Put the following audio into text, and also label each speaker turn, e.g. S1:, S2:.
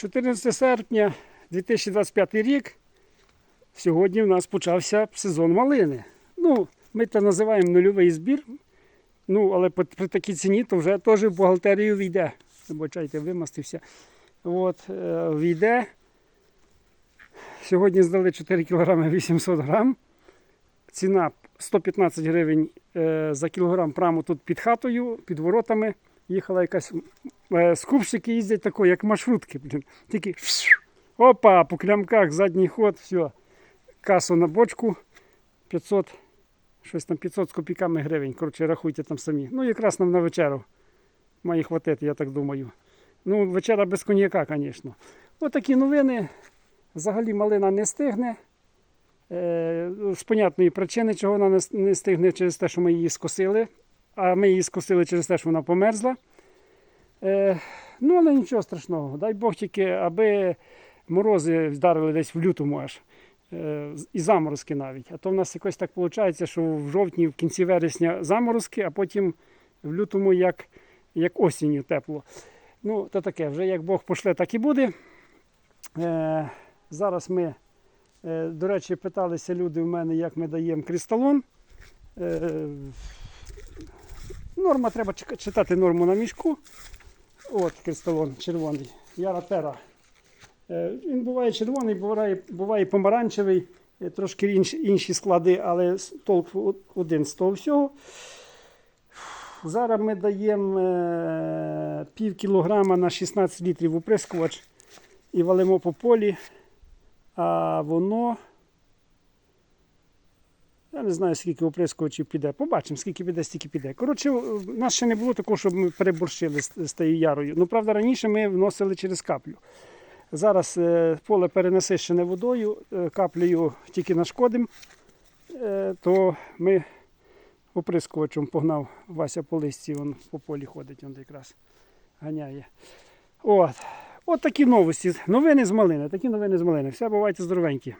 S1: 14 серпня 2025 рік. Сьогодні в нас почався сезон малини. Ну, ми це називаємо нульовий збір. Ну, але при, такій ціні то вже теж в бухгалтерію війде. Вибачайте, вимастився. От, е, війде. Сьогодні здали 4 кг 800 грам. Ціна 115 гривень е, за кілограм прямо тут під хатою, під воротами. Їхала якась е, скупщики їздять тако, як маршрутки. Блін. Тільки опа, по клямках, задній ход, все. Касу на бочку 500, щось там 500 з копійками гривень. Коротше, рахуйте там самі. Ну, якраз нам на вечеру. Має хватити, я так думаю. Ну, вечера без коньяка, звісно. Отакі новини. Взагалі малина не стигне. Е, з понятної причини, чого вона не стигне через те, що ми її скосили. А ми її скосили через те, що вона померзла. Е, ну, але нічого страшного. Дай Бог тільки, аби морози вдарили десь в лютому аж. Е, і заморозки навіть. А то в нас якось так виходить, що в жовтні, в кінці вересня заморозки, а потім в лютому як, як осінню тепло. Ну, то таке, вже як Бог пошле, так і буде. Е, зараз ми, е, до речі, питалися люди в мене, як ми даємо кристалон. Е, норма, треба читати норму на мішку. От кристалон червоний. Яра Тера. Е, Він буває червоний, буває, буває помаранчевий, е, трошки інші, інші склади, але толк один з того всього. Зараз ми даємо е, пів кілограма на 16 літрів оприскувач і валимо по полі, а воно. Я не знаю, скільки оприскувачів піде. Побачимо, скільки піде, стільки піде. Коротше, у нас ще не було такого, щоб ми переборщили з тією ярою. Ну, правда, раніше ми вносили через каплю. Зараз е, поле перенасищене водою, е, каплею тільки нашкодимо, е, то ми оприскувачем погнав Вася по листі, він по полі ходить, він якраз ганяє. От. От такі новості. Новини з малини. Такі новини з малини. Все, бувайте здоровенькі.